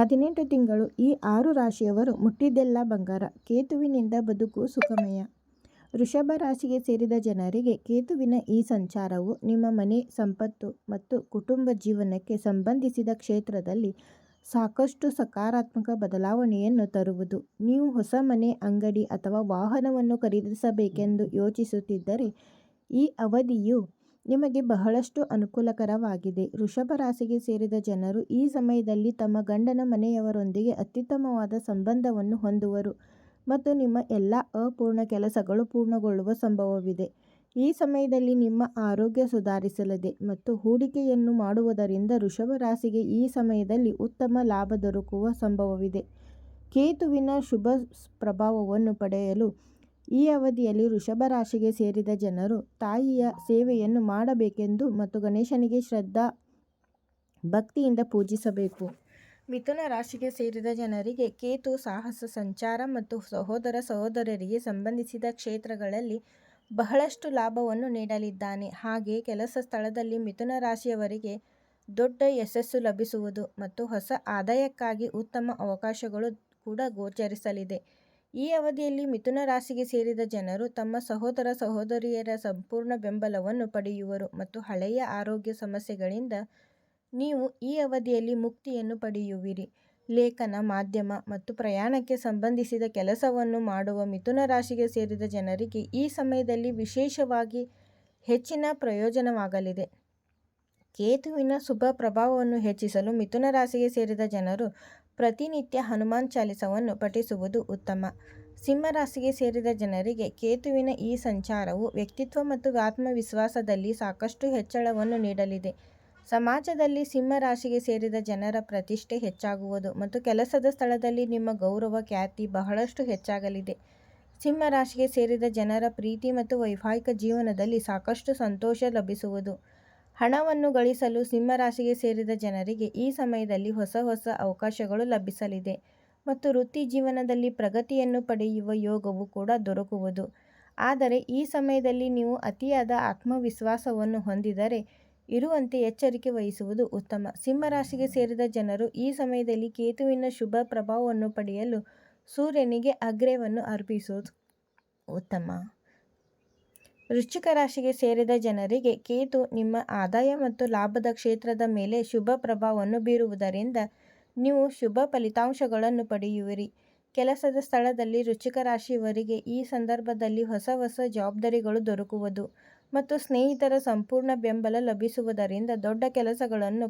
ಹದಿನೆಂಟು ತಿಂಗಳು ಈ ಆರು ರಾಶಿಯವರು ಮುಟ್ಟಿದ್ದೆಲ್ಲ ಬಂಗಾರ. ಕೇತುವಿನಿಂದ ಬದುಕು ಸುಖಮಯ. ವೃಷಭ ರಾಶಿಗೆ ಸೇರಿದ ಜನರಿಗೆ ಕೇತುವಿನ ಈ ಸಂಚಾರವು ನಿಮ್ಮ ಮನೆ, ಸಂಪತ್ತು ಮತ್ತು ಕುಟುಂಬ ಜೀವನಕ್ಕೆ ಸಂಬಂಧಿಸಿದ ಕ್ಷೇತ್ರದಲ್ಲಿ ಸಾಕಷ್ಟು ಸಕಾರಾತ್ಮಕ ಬದಲಾವಣೆಯನ್ನು ತರುವುದು. ನೀವು ಹೊಸ ಮನೆ, ಅಂಗಡಿ ಅಥವಾ ವಾಹನವನ್ನು ಖರೀದಿಸಬೇಕೆಂದು ಯೋಚಿಸುತ್ತಿದ್ದರೆ ಈ ಅವಧಿಯು ನಿಮಗೆ ಬಹಳಷ್ಟು ಅನುಕೂಲಕರವಾಗಿದೆ. ವೃಷಭ ರಾಶಿಗೆ ಸೇರಿದ ಜನರು ಈ ಸಮಯದಲ್ಲಿ ತಮ್ಮ ಗಂಡನ ಮನೆಯವರೊಂದಿಗೆ ಅತ್ಯುತ್ತಮವಾದ ಸಂಬಂಧವನ್ನು ಹೊಂದುವರು ಮತ್ತು ನಿಮ್ಮ ಎಲ್ಲ ಅಪೂರ್ಣ ಕೆಲಸಗಳು ಪೂರ್ಣಗೊಳ್ಳುವ ಸಂಭವವಿದೆ. ಈ ಸಮಯದಲ್ಲಿ ನಿಮ್ಮ ಆರೋಗ್ಯ ಸುಧಾರಿಸಲಿದೆ ಮತ್ತು ಹೂಡಿಕೆಯನ್ನು ಮಾಡುವುದರಿಂದ ವೃಷಭ ರಾಶಿಗೆ ಈ ಸಮಯದಲ್ಲಿ ಉತ್ತಮ ಲಾಭ ದೊರಕುವ ಸಂಭವವಿದೆ. ಕೇತುವಿನ ಶುಭ ಪ್ರಭಾವವನ್ನು ಪಡೆಯಲು ಈ ಅವಧಿಯಲ್ಲಿ ವೃಷಭ ರಾಶಿಗೆ ಸೇರಿದ ಜನರು ತಾಯಿಯ ಸೇವೆಯನ್ನು ಮಾಡಬೇಕೆಂದು ಮತ್ತು ಗಣೇಶನಿಗೆ ಶ್ರದ್ಧಾ ಭಕ್ತಿಯಿಂದ ಪೂಜಿಸಬೇಕು. ಮಿಥುನ ರಾಶಿಗೆ ಸೇರಿದ ಜನರಿಗೆ ಕೇತು ಸಾಹಸ, ಸಂಚಾರ ಮತ್ತು ಸಹೋದರ ಸಹೋದರರಿಗೆ ಸಂಬಂಧಿಸಿದ ಕ್ಷೇತ್ರಗಳಲ್ಲಿ ಬಹಳಷ್ಟು ಲಾಭವನ್ನು ನೀಡಲಿದ್ದಾನೆ. ಹಾಗೆ ಕೆಲಸ ಸ್ಥಳದಲ್ಲಿ ಮಿಥುನ ರಾಶಿಯವರಿಗೆ ದೊಡ್ಡ ಯಶಸ್ಸು ಲಭಿಸುವುದು ಮತ್ತು ಹೊಸ ಆದಾಯಕ್ಕಾಗಿ ಉತ್ತಮ ಅವಕಾಶಗಳು ಕೂಡ ಗೋಚರಿಸಲಿದೆ. ಈ ಅವಧಿಯಲ್ಲಿ ಮಿಥುನ ರಾಶಿಗೆ ಸೇರಿದ ಜನರು ತಮ್ಮ ಸಹೋದರ ಸಹೋದರಿಯರ ಸಂಪೂರ್ಣ ಬೆಂಬಲವನ್ನು ಪಡೆಯುವರು ಮತ್ತು ಹಳೆಯ ಆರೋಗ್ಯ ಸಮಸ್ಯೆಗಳಿಂದ ನೀವು ಈ ಅವಧಿಯಲ್ಲಿ ಮುಕ್ತಿಯನ್ನು ಪಡೆಯುವಿರಿ. ಲೇಖನ, ಮಾಧ್ಯಮ ಮತ್ತು ಪ್ರಯಾಣಕ್ಕೆ ಸಂಬಂಧಿಸಿದ ಕೆಲಸವನ್ನು ಮಾಡುವ ಮಿಥುನ ರಾಶಿಗೆ ಸೇರಿದ ಜನರಿಗೆ ಈ ಸಮಯದಲ್ಲಿ ವಿಶೇಷವಾಗಿ ಹೆಚ್ಚಿನ ಪ್ರಯೋಜನವಾಗಲಿದೆ. ಕೇತುವಿನ ಶುಭ ಪ್ರಭಾವವನ್ನು ಹೆಚ್ಚಿಸಲು ಮಿಥುನ ರಾಶಿಗೆ ಸೇರಿದ ಜನರು ಪ್ರತಿನಿತ್ಯ ಹನುಮಾನ್ ಚಾಲಿಸವನ್ನು ಪಠಿಸುವುದು ಉತ್ತಮ. ಸಿಂಹರಾಶಿಗೆ ಸೇರಿದ ಜನರಿಗೆ ಕೇತುವಿನ ಈ ಸಂಚಾರವು ವ್ಯಕ್ತಿತ್ವ ಮತ್ತು ಆತ್ಮವಿಶ್ವಾಸದಲ್ಲಿ ಸಾಕಷ್ಟು ಹೆಚ್ಚಳವನ್ನು ನೀಡಲಿದೆ. ಸಮಾಜದಲ್ಲಿ ಸಿಂಹರಾಶಿಗೆ ಸೇರಿದ ಜನರ ಪ್ರತಿಷ್ಠೆ ಹೆಚ್ಚಾಗುವುದು ಮತ್ತು ಕೆಲಸದ ಸ್ಥಳದಲ್ಲಿ ನಿಮ್ಮ ಗೌರವ, ಖ್ಯಾತಿ ಬಹಳಷ್ಟು ಹೆಚ್ಚಾಗಲಿದೆ. ಸಿಂಹರಾಶಿಗೆ ಸೇರಿದ ಜನರ ಪ್ರೀತಿ ಮತ್ತು ವೈವಾಹಿಕ ಜೀವನದಲ್ಲಿ ಸಾಕಷ್ಟು ಸಂತೋಷ ಲಭಿಸುವುದು. ಹಣವನ್ನು ಗಳಿಸಲು ಸಿಂಹರಾಶಿಗೆ ಸೇರಿದ ಜನರಿಗೆ ಈ ಸಮಯದಲ್ಲಿ ಹೊಸ ಹೊಸ ಅವಕಾಶಗಳು ಲಭಿಸಲಿದೆ ಮತ್ತು ವೃತ್ತಿ ಜೀವನದಲ್ಲಿ ಪ್ರಗತಿಯನ್ನು ಪಡೆಯುವ ಯೋಗವು ಕೂಡ ದೊರಕುವುದು. ಆದರೆ ಈ ಸಮಯದಲ್ಲಿ ನೀವು ಅತಿಯಾದ ಆತ್ಮವಿಶ್ವಾಸವನ್ನು ಹೊಂದಿದರೆ ಇರುವಂತೆ ಎಚ್ಚರಿಕೆ ವಹಿಸುವುದು ಉತ್ತಮ. ಸಿಂಹರಾಶಿಗೆ ಸೇರಿದ ಜನರು ಈ ಸಮಯದಲ್ಲಿ ಕೇತುವಿನ ಶುಭ ಪ್ರಭಾವವನ್ನು ಪಡೆಯಲು ಸೂರ್ಯನಿಗೆ ಅಗ್ರೆವನ್ನು ಅರ್ಪಿಸುವುದು ಉತ್ತಮ. ವೃಶ್ಚಿಕ ರಾಶಿಗೆ ಸೇರಿದ ಜನರಿಗೆ ಕೇತು ನಿಮ್ಮ ಆದಾಯ ಮತ್ತು ಲಾಭದ ಕ್ಷೇತ್ರದ ಮೇಲೆ ಶುಭ ಪ್ರಭಾವವನ್ನು ಬೀರುವುದರಿಂದ ನೀವು ಶುಭ ಫಲಿತಾಂಶಗಳನ್ನು ಪಡೆಯುವಿರಿ. ಕೆಲಸದ ಸ್ಥಳದಲ್ಲಿ ವೃಶ್ಚಿಕ ರಾಶಿಯವರಿಗೆ ಈ ಸಂದರ್ಭದಲ್ಲಿ ಹೊಸ ಹೊಸ ಜವಾಬ್ದಾರಿಗಳು ದೊರಕುವುದು ಮತ್ತು ಸ್ನೇಹಿತರ ಸಂಪೂರ್ಣ ಬೆಂಬಲ ಲಭಿಸುವುದರಿಂದ ದೊಡ್ಡ ಕೆಲಸಗಳನ್ನು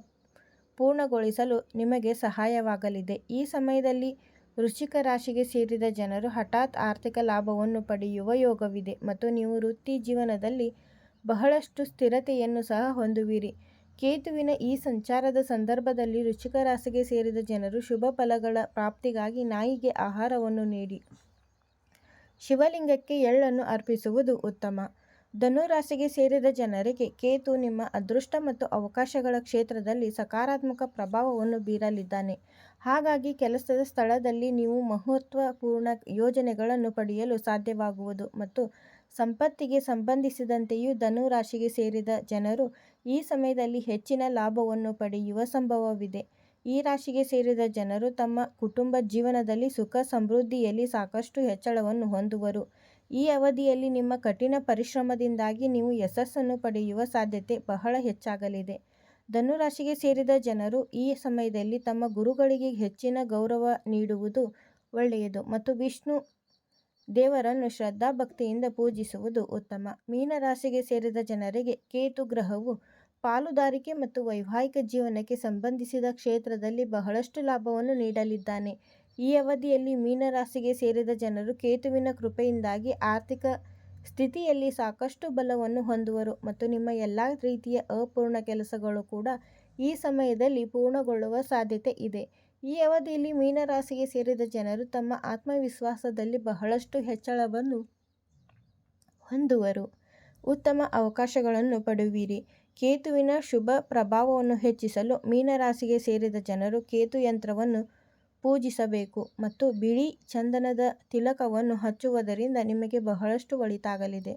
ಪೂರ್ಣಗೊಳಿಸಲು ನಿಮಗೆ ಸಹಾಯವಾಗಲಿದೆ. ಈ ಸಮಯದಲ್ಲಿ ವೃಶ್ಚಿಕ ರಾಶಿಗೆ ಸೇರಿದ ಜನರು ಹಠಾತ್ ಆರ್ಥಿಕ ಲಾಭವನ್ನು ಪಡೆಯುವ ಯೋಗವಿದೆ ಮತ್ತು ನೀವು ವೃತ್ತಿ ಜೀವನದಲ್ಲಿ ಬಹಳಷ್ಟು ಸ್ಥಿರತೆಯನ್ನು ಸಹ ಹೊಂದುವಿರಿ. ಕೇತುವಿನ ಈ ಸಂಚಾರದ ಸಂದರ್ಭದಲ್ಲಿ ವೃಶ್ಚಿಕ ರಾಶಿಗೆ ಸೇರಿದ ಜನರು ಶುಭ ಫಲಗಳ ಪ್ರಾಪ್ತಿಗಾಗಿ ನಾಯಿಗೆ ಆಹಾರವನ್ನು ನೀಡಿ. ಶಿವಲಿಂಗಕ್ಕೆ ಎಳ್ಳನ್ನು ಅರ್ಪಿಸುವುದು ಉತ್ತಮ. ಧನುರಾಶಿಗೆ ಸೇರಿದ ಜನರಿಗೆ ಕೇತು ನಿಮ್ಮ ಅದೃಷ್ಟ ಮತ್ತು ಅವಕಾಶಗಳ ಕ್ಷೇತ್ರದಲ್ಲಿ ಸಕಾರಾತ್ಮಕ ಪ್ರಭಾವವನ್ನು ಬೀರಲಿದ್ದಾನೆ. ಹಾಗಾಗಿ ಕೆಲಸದ ಸ್ಥಳದಲ್ಲಿ ನೀವು ಮಹತ್ವಪೂರ್ಣ ಯೋಜನೆಗಳನ್ನು ಪಡೆಯಲು ಸಾಧ್ಯವಾಗುವುದು ಮತ್ತು ಸಂಪತ್ತಿಗೆ ಸಂಬಂಧಿಸಿದಂತೆಯೂ ಧನು ರಾಶಿಗೆ ಸೇರಿದ ಜನರು ಈ ಸಮಯದಲ್ಲಿ ಹೆಚ್ಚಿನ ಲಾಭವನ್ನು ಪಡೆಯುವ ಸಂಭವವಿದೆ. ಈ ರಾಶಿಗೆ ಸೇರಿದ ಜನರು ತಮ್ಮ ಕುಟುಂಬ ಜೀವನದಲ್ಲಿ ಸುಖ ಸಮೃದ್ಧಿಯಲ್ಲಿ ಸಾಕಷ್ಟು ಹೆಚ್ಚಳವನ್ನು ಹೊಂದುವರು. ಈ ಅವಧಿಯಲ್ಲಿ ನಿಮ್ಮ ಕಠಿಣ ಪರಿಶ್ರಮದಿಂದಾಗಿ ನೀವು ಯಶಸ್ಸನ್ನು ಪಡೆಯುವ ಸಾಧ್ಯತೆ ಬಹಳ ಹೆಚ್ಚಾಗಲಿದೆ. ಧನು ರಾಶಿಗೆ ಸೇರಿದ ಜನರು ಈ ಸಮಯದಲ್ಲಿ ತಮ್ಮ ಗುರುಗಳಿಗೆ ಹೆಚ್ಚಿನ ಗೌರವ ನೀಡುವುದು ಒಳ್ಳೆಯದು ಮತ್ತು ವಿಷ್ಣು ದೇವರನ್ನು ಶ್ರದ್ಧಾ ಭಕ್ತಿಯಿಂದ ಪೂಜಿಸುವುದು ಉತ್ತಮ. ಮೀನ ರಾಶಿಗೆ ಸೇರಿದ ಜನರಿಗೆ ಕೇತು ಗ್ರಹವು ಪಾಲುದಾರಿಕೆ ಮತ್ತು ವೈವಾಹಿಕ ಜೀವನಕ್ಕೆ ಸಂಬಂಧಿಸಿದ ಕ್ಷೇತ್ರದಲ್ಲಿ ಬಹಳಷ್ಟು ಲಾಭವನ್ನು ನೀಡಲಿದ್ದಾನೆ. ಈ ಅವಧಿಯಲ್ಲಿ ಮೀನ ರಾಶಿಗೆ ಸೇರಿದ ಜನರು ಕೇತುವಿನ ಕೃಪೆಯಿಂದಾಗಿ ಆರ್ಥಿಕ ಸ್ಥಿತಿಯಲ್ಲಿ ಸಾಕಷ್ಟು ಬಲವನ್ನು ಹೊಂದುವರು ಮತ್ತು ನಿಮ್ಮ ಎಲ್ಲ ರೀತಿಯ ಅಪೂರ್ಣ ಕೆಲಸಗಳು ಕೂಡ ಈ ಸಮಯದಲ್ಲಿ ಪೂರ್ಣಗೊಳ್ಳುವ ಸಾಧ್ಯತೆ ಇದೆ. ಈ ಅವಧಿಯಲ್ಲಿ ಮೀನರಾಶಿಗೆ ಸೇರಿದ ಜನರು ತಮ್ಮ ಆತ್ಮವಿಶ್ವಾಸದಲ್ಲಿ ಬಹಳಷ್ಟು ಹೆಚ್ಚಳವನ್ನು ಹೊಂದುವರು, ಉತ್ತಮ ಅವಕಾಶಗಳನ್ನು ಪಡೆಯುವಿರಿ. ಕೇತುವಿನ ಶುಭ ಪ್ರಭಾವವನ್ನು ಹೆಚ್ಚಿಸಲು ಮೀನರಾಶಿಗೆ ಸೇರಿದ ಜನರು ಕೇತು ಯಂತ್ರವನ್ನು ಪೂಜಿಸಬೇಕು ಮತ್ತು ಬಿಳಿ ಚಂದನದ ತಿಲಕವನ್ನು ಹಚ್ಚುವುದರಿಂದ ನಿಮಗೆ ಬಹಳಷ್ಟು ಒಳಿತಾಗಲಿದೆ.